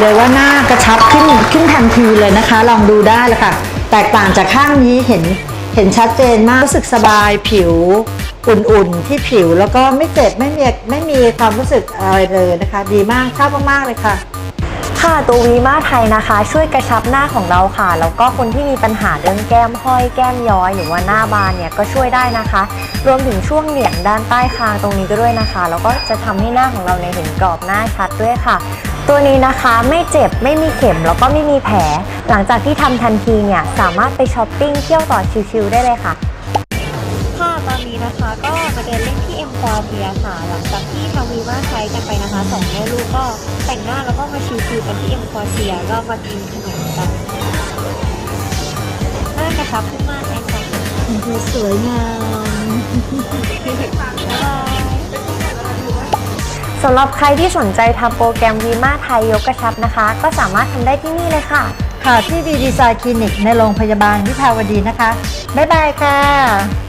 เลยว่าหน้ากระชับขึ้นขึ้นทันทีเลยนะคะ ลองดูได้เลยค่ะ แตกต่างจากข้างนี้เห็นเห็นชัดเจนมากรู้สึกสบายผิวอุ่นๆ ที่ผิวแล้วก็ไม่เจ็บไม่มีไม่มีความรู้สึกอะไรเลยนะคะ ดีมากชอบมากๆเลยค่ะ ค่ะตัววีมาไทยนะคะ ช่วยกระชับหน้าของเราค่ะ แล้วก็คนที่มีปัญหาเรื่องแก้มห้อยแก้มย้อยหรือว่าหน้าบานเนี่ยก็ช่วยได้นะคะ รวมถึงช่วงเหนียงด้านใต้คางตรงนี้ก็ด้วยนะคะ แล้วก็จะทำให้หน้าของเราเนี่ยเห็นกรอบหน้าชัดด้วยค่ะ ตัวนี้นะคะไม่เจ็บไม่มีเข็มแล้วก็ไม่มีแผล หลังจากที่ทำทันทีเนี่ยสามารถไปช้อปปิ้งเที่ยวต่อชิลๆได้เลยค่ะ ค่ะตอนนี้นะคะก็ มาเดินเล่นที่เอ็มควอเทียค่ะหลังจากที่ทำวีมาใช้กันไปนะคะสองแม่ลูกก็แต่งหน้าแล้วก็มาชิลๆกันที่เอ็มควอเทียก็มากินขนมกันหน้ากระชับขึ้นมากเลยค่ะสวยงามสำหรับใครที่สนใจทำโปรแกรมวีมาไทยยกกระชับนะคะ ก็สามารถทำได้ที่นี่เลยค่ะค่ะที่วีดีไซน์คลินิกในโรงพยาบาลวิภาวดีนะคะ บ๊ายบายค่ะ